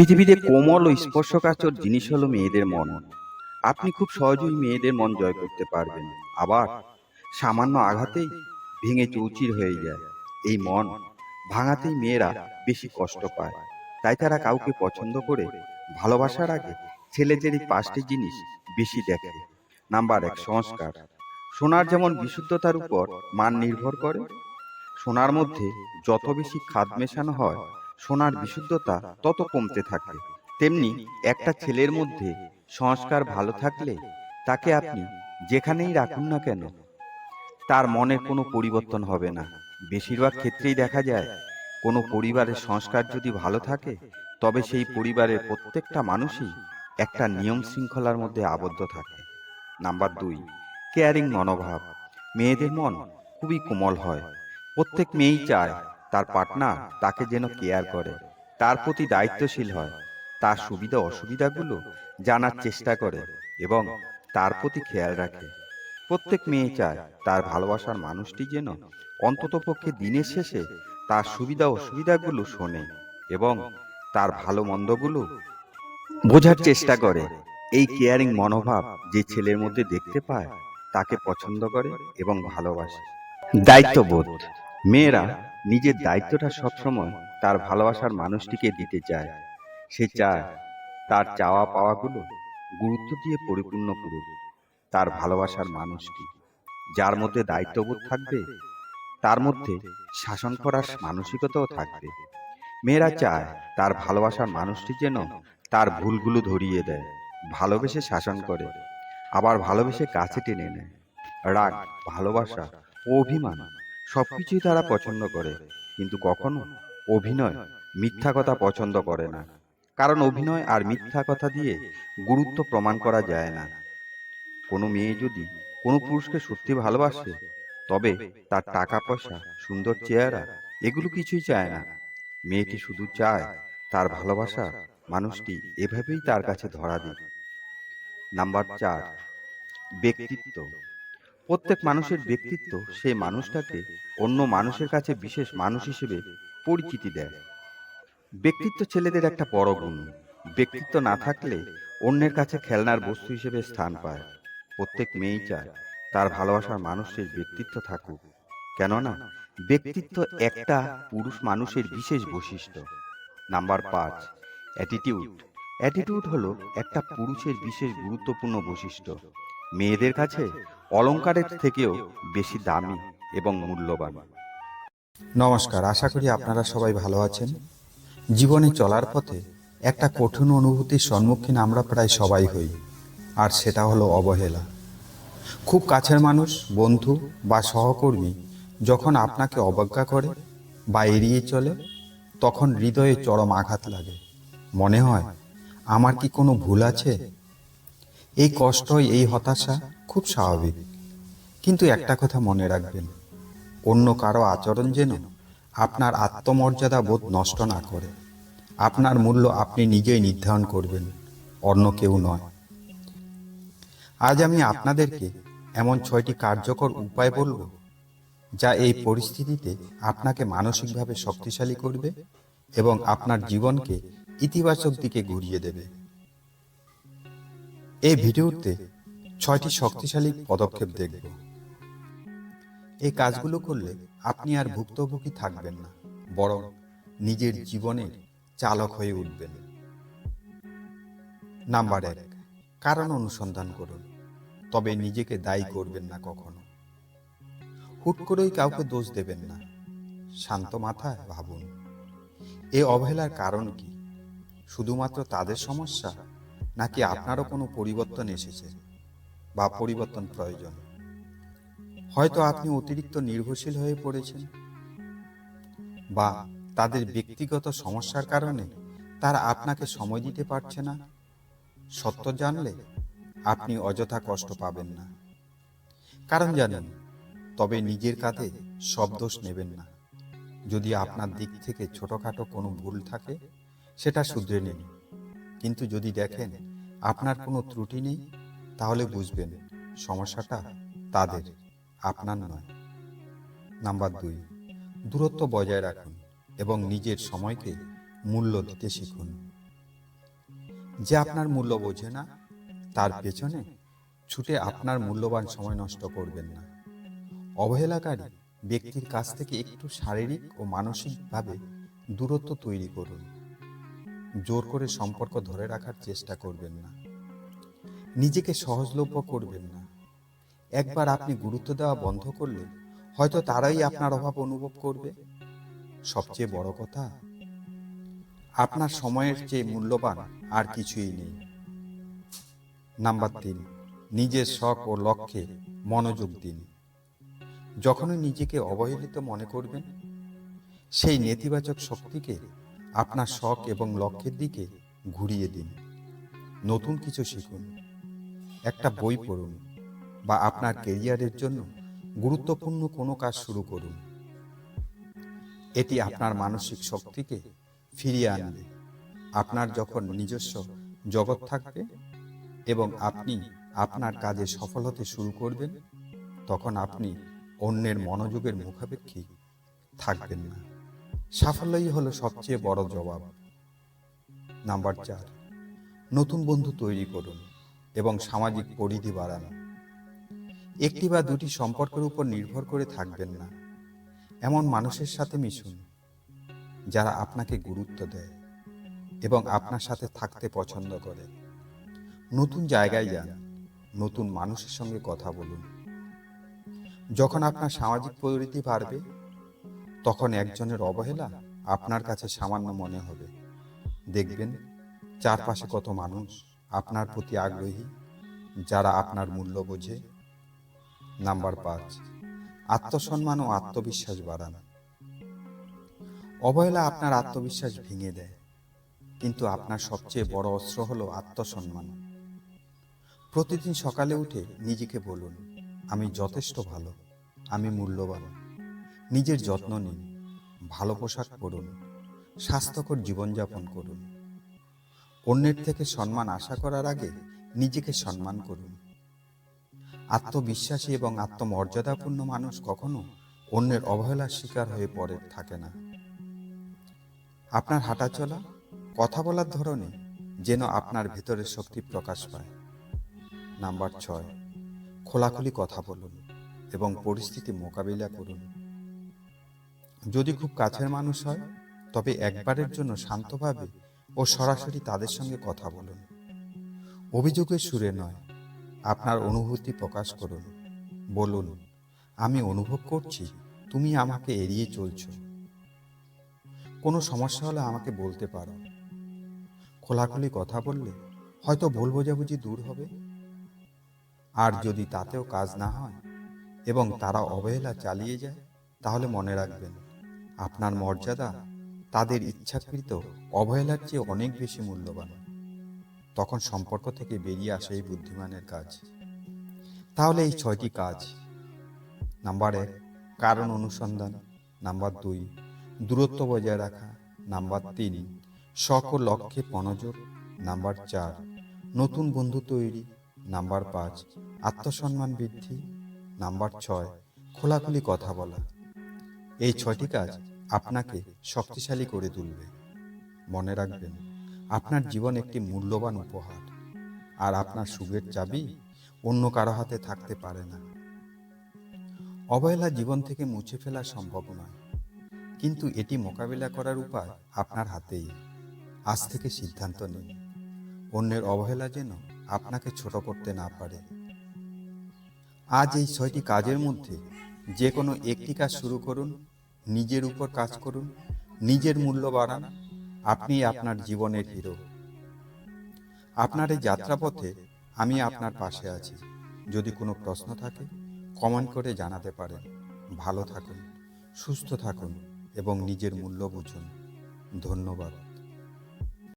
পৃথিবীতে কোমল ও স্পর্শকাতর জিনিস হলো মেয়েদের মন। আপনি খুব সহজেই মেয়েদের মন জয় করতে পারবেন। আবার সামান্য আঘাতেই ভেঙে চৌচির হয়ে যায়। এই মন ভাঙাতেই মেয়েরা বেশি কষ্ট পায়। তাই তারা কাউকে পছন্দ করে ভালোবাসার আগে ছেলেদের এই পাঁচটি জিনিস বেশি দেখে। নাম্বার এক, সংস্কার। সোনার যেমন বিশুদ্ধতার উপর মান নির্ভর করে, সোনার মধ্যে যত বেশি খাদ মেশানো হয় সোনার বিশুদ্ধতা তত কমতে থাকে। তেমনি একটা ছেলের মধ্যে সংস্কার ভালো থাকলে তাকে আপনি যেখানেই রাখুন না কেন তার মনের কোনো পরিবর্তন হবে না। বেশিরভাগ ক্ষেত্রেই দেখা যায় কোনো পরিবারের সংস্কার যদি ভালো থাকে তবে সেই পরিবারের প্রত্যেকটা মানুষই একটা নিয়ম শৃঙ্খলার মধ্যে আবদ্ধ থাকে। নাম্বার দুই কেয়ারিং মনোভাব। মেয়েদের মন খুবই কোমল হয়। প্রত্যেক মেয়েই চায় তার পার্টনার তাকে যেন কেয়ার করে। তার প্রতি দায়িত্বশীল হয়। তার সুবিধা অসুবিধাগুলো জানার চেষ্টা করে এবং তার প্রতি খেয়াল রাখে। প্রত্যেক মেয়ে চায় তার ভালোবাসার মানুষটি যেন অন্ততপক্ষে দিনের শেষে তার সুবিধা অসুবিধাগুলো শোনে এবং তার ভালো মন্দগুলো বোঝার চেষ্টা করে। এই কেয়ারিং মনোভাব যে ছেলের মধ্যে দেখতে পায়, তাকে পছন্দ করে এবং ভালোবাসে। দায়িত্ববোধ। মেয়েরা নিজের দায়িত্বটা সবসময় তার ভালোবাসার মানুষটিকে দিতে চায়। সে চায় তার চাওয়া পাওয়াগুলো গুরুত্ব দিয়ে পরিপূর্ণ করুক। তার ভালোবাসার মানুষটি যার মধ্যে দায়িত্ববোধ থাকবে তার মধ্যে শাসন করার মানসিকতাও থাকবে। মেয়েরা চায় তার ভালোবাসার মানুষটি যেন তার ভুলগুলো ধরিয়ে দেয়। ভালোবেসে শাসন করে। আবার ভালোবেসে কাছে টেনে নেয়। রাগ ভালোবাসা ও অভিমান। সবকিছুই তারা পছন্দ করে কিন্তু কখনো অভিনয় মিথ্যা কথা পছন্দ করে না। কারণ অভিনয় আর মিথ্যা কথা দিয়ে গুরুত্ব প্রমাণ করা যায় না। কোনো মেয়ে যদি কোনো পুরুষকে সত্যি ভালোবাসে তবে তার টাকা পয়সা সুন্দর চেহারা এগুলো কিছুই চায় না। মেয়েটি শুধু চায় তার ভালোবাসা মানুষটি এভাবেই তার কাছে ধরা দিক। নাম্বার চার ব্যক্তিত্ব। প্রত্যেক মানুষের ব্যক্তিত্ব সেই মানুষটাকে অন্য মানুষের কাছে বিশেষ মানুষ হিসেবে পরিচিতি দেয়। ব্যক্তিত্ব ছেলেদের একটা বড় গুণ। ব্যক্তিত্ব না থাকলে অন্যের কাছে খেলনার বস্তু হিসেবে স্থান পায়। প্রত্যেক মেয়েই চায় তার ভালোবাসার মানুষের ব্যক্তিত্ব থাকুক। কেননা ব্যক্তিত্ব একটা পুরুষ মানুষের বিশেষ বৈশিষ্ট্য। নাম্বার পাঁচ অ্যাটিটিউড অ্যাটিটিউড হলো একটা পুরুষের বিশেষ গুরুত্বপূর্ণ বৈশিষ্ট্য। মেয়েদের কাছে অলংকারের থেকেও বেশি দামি এবং মূল্যবান। নমস্কার, আশা করি আপনারা সবাই ভালো আছেন। জীবনে চলার পথে একটা কঠিন অনুভূতির সম্মুখীন আমরা প্রায় সবাই হই, আর সেটা হলো অবহেলা। খুব কাছের মানুষ, বন্ধু বা সহকর্মী যখন আপনাকে অবজ্ঞা করে বা এড়িয়ে চলে, তখন হৃদয়ে চরম আঘাত লাগে। মনে হয়, আমার কি কোনো ভুল আছে? এই কষ্ট, এই হতাশা খুব স্বাভাবিক। কিন্তু একটা কথা মনে রাখবেন, অন্য কারও আচরণ যেন আপনার আত্মমর্যাদা বোধ নষ্ট না করে। আপনার মূল্য আপনি নিজেই নির্ধারণ করবেন, অন্য কেউ নয়। আজ আমি আপনাদেরকে এমন ছয়টি কার্যকর উপায় বলব, যা এই পরিস্থিতিতে আপনাকে মানসিকভাবে শক্তিশালী করবে এবং আপনার জীবনকে ইতিবাচক দিকে ঘুরিয়ে দেবে। এই ভিডিওতে ছয়টি শক্তিশালী পদক্ষেপ দেখব। এই কাজগুলো করলে আপনি আর ভুক্তভোগী থাকবেন না, বরং নিজের জীবনের চালক হয়ে উঠবেন। নাম্বার এক, কারণ অনুসন্ধান করুন, তবে নিজেকে দায়ী করবেন না কখনো। হুট করেই কাউকে দোষ দেবেন না, শান্ত মাথায় ভাবুন। এ অবহেলার কারণ কি? শুধুমাত্র তাদের সমস্যা নাকি আপনারও কোনো পরিবর্তন এসেছে? বা পরিবর্তন প্রয়োজন? হয়তো আপনি অতিরিক্ত নির্ভরশীল হয়ে পড়েছেন। বা তাদের ব্যক্তিগত সমস্যার কারণে তারা আপনাকে সময় দিতে পারছে না। সত্য জানলে আপনি অযথা কষ্ট পাবেন না। কারণ জানেন, তবে নিজের কাঁধে সব দোষ নেবেন না। যদি আপনার দিক থেকে ছোটখাটো কোনো ভুল থাকে, সেটা শুধরে নিন। কিন্তু যদি দেখেন আপনার কোনো ত্রুটি নেই, তাহলে বুঝবেন সমস্যাটা তাদের, আপনার নয়। নাম্বার দুই, দূরত্ব বজায় রাখুন এবং নিজের সময়কে মূল্য দিতে শিখুন। যে আপনার মূল্য বোঝে না, তার পেছনে ছুটে আপনার মূল্যবান সময় নষ্ট করবেন না। অবহেলাকারী ব্যক্তির কাছ থেকে একটু শারীরিক ও মানসিকভাবে দূরত্ব তৈরি করুন। জোর করে সম্পর্ক ধরে রাখার চেষ্টা করবেন না। নিজেকে সহজলভ্য করবেন না। একবার আপনি গুরুত্ব দেওয়া বন্ধ করলে হয়তো তারাই আপনার অভাব অনুভব করবে। সবচেয়ে বড় কথা, আপনার সময়ের চেয়ে মূল্যবান আর কিছুই নেই। নাম্বার তিন, নিজের শখ ও লক্ষ্যে মনোযোগ দিন। যখনই নিজেকে অবহেলিত মনে করবেন, সেই নেতিবাচক শক্তিকে আপনার শখ এবং লক্ষ্যের দিকে ঘুরিয়ে দিন। নতুন কিছু শিখুন। একটা বই পড়ুন বা আপনার কেরিয়ারের জন্য গুরুত্বপূর্ণ কোনো কাজ শুরু করুন। এটি আপনার মানসিক শক্তিকে ফিরিয়ে আনবে। আপনার যখন নিজস্ব জগৎ থাকবে এবং আপনি আপনার কাজে সফল হতে শুরু করবেন তখন আপনি অন্যের মনোযোগের মুখাপেক্ষী থাকবেন না। সাফল্যই হলো সবচেয়ে বড় জবাব। নাম্বার চার, নতুন বন্ধু তৈরি করুন এবং সামাজিক পরিধি বাড়ান। একটি বা দুটি সম্পর্কের উপর নির্ভর করে থাকবেন না। এমন মানুষের সাথে মিশুন, যারা আপনাকে গুরুত্ব দেয় এবং আপনার সাথে থাকতে পছন্দ করে। নতুন জায়গায় যান, নতুন মানুষের সঙ্গে কথা বলুন। যখন আপনার সামাজিক পরিধি বাড়বে তখন একজনের অবহেলা আপনার কাছে সামান্য মনে হবে। দেখবেন, চারপাশে কত মানুষ আপনার প্রতি আগ্রহী, যারা আপনার মূল্য বোঝে। নাম্বার পাঁচ, আত্মসম্মান ও আত্মবিশ্বাস বাড়ান। অবহেলা আপনার আত্মবিশ্বাস ভেঙে দেয়, কিন্তু আপনার সবচেয়ে বড় অস্ত্র হলো আত্মসম্মান। প্রতিদিন সকালে উঠে নিজেকে বলুন, আমি যথেষ্ট ভালো, আমি মূল্যবান। নিজের যত্ন নিন, ভালো পোশাক পরুন, স্বাস্থ্যকর জীবনযাপন করুন। অন্যের থেকে সম্মান আশা করার আগে নিজেকে সম্মান করুন। আত্মবিশ্বাসী এবং আত্মমর্যাদাপূর্ণ মানুষ কখনো অন্যের অবহেলার শিকার হয়ে পড়ে, থাকে না। আপনার হাঁটাচলা কথা বলার ধরনে যেন আপনার ভেতরের শক্তি প্রকাশ পায়। নাম্বার ছয়, খোলাখুলি কথা বলুন এবং পরিস্থিতি মোকাবিলা করুন। যদি খুব কাছের মানুষ হয়, তবে একবারের জন্য শান্তভাবে ও সরাসরি তাদের সঙ্গে কথা বলুন। অভিযোগের সুরে নয়, আপনার অনুভূতি প্রকাশ করুন। বলুন, আমি অনুভব করছি, তুমি আমাকে এড়িয়ে চলছ। কোনো সমস্যা হলে আমাকে বলতে পারো। খোলাখুলি কথা বললে হয়তো ভুল বোঝাবুঝি দূর হবে। আর যদি তাতেও কাজ না হয় এবং তারা অবহেলা চালিয়ে যায়, তাহলে মনে রাখবেন আপনার মর্যাদা তাদের ইচ্ছাকৃত অবহেলার চেয়ে অনেক বেশি মূল্যবান। তখন সম্পর্ক থেকে বেরিয়ে আসে এই বুদ্ধিমানের কাজ। তাহলে এই ছয়টি কাজ। নাম্বার এক, কারণ অনুসন্ধান। নাম্বার দুই, দূরত্ব বজায় রাখা। নাম্বার তিন, শখ ও লক্ষ্যে মনোযোগ। নাম্বার চার, নতুন বন্ধু তৈরি। নাম্বার পাঁচ, আত্মসম্মান বৃদ্ধি। নাম্বার ছয়, খোলাখুলি কথা বলা। এই ছয়টি কাজ আপনাকে শক্তিশালী করে তুলবে। মনে রাখবেন, আপনার জীবন একটি মূল্যবান উপহার। আর আপনার সুখের চাবি অন্য কারও হাতে থাকতে পারে না। অবহেলা জীবন থেকে মুছে ফেলা সম্ভব নয়। কিন্তু এটি মোকাবিলা করার উপায় আপনার হাতেই। আজ থেকে সিদ্ধান্ত নিন, অন্যের অবহেলা যেন আপনাকে ছোট করতে না পারে। আজ এই ছয়টি কাজের মধ্যে যে কোনো একটি কাজ শুরু করুন নিজের উপর কাজ করুন, নিজের মূল্য বাড়ান, আপনি আপনার জীবনের হিরো। আপনার এই যাত্রাপথে আমি আপনার পাশে আছি। যদি কোনো প্রশ্ন থাকে, কমেন্ট করে জানাতে পারেন। ভালো থাকুন, সুস্থ থাকুন এবং নিজের মূল্য বুঝুন। ধন্যবাদ।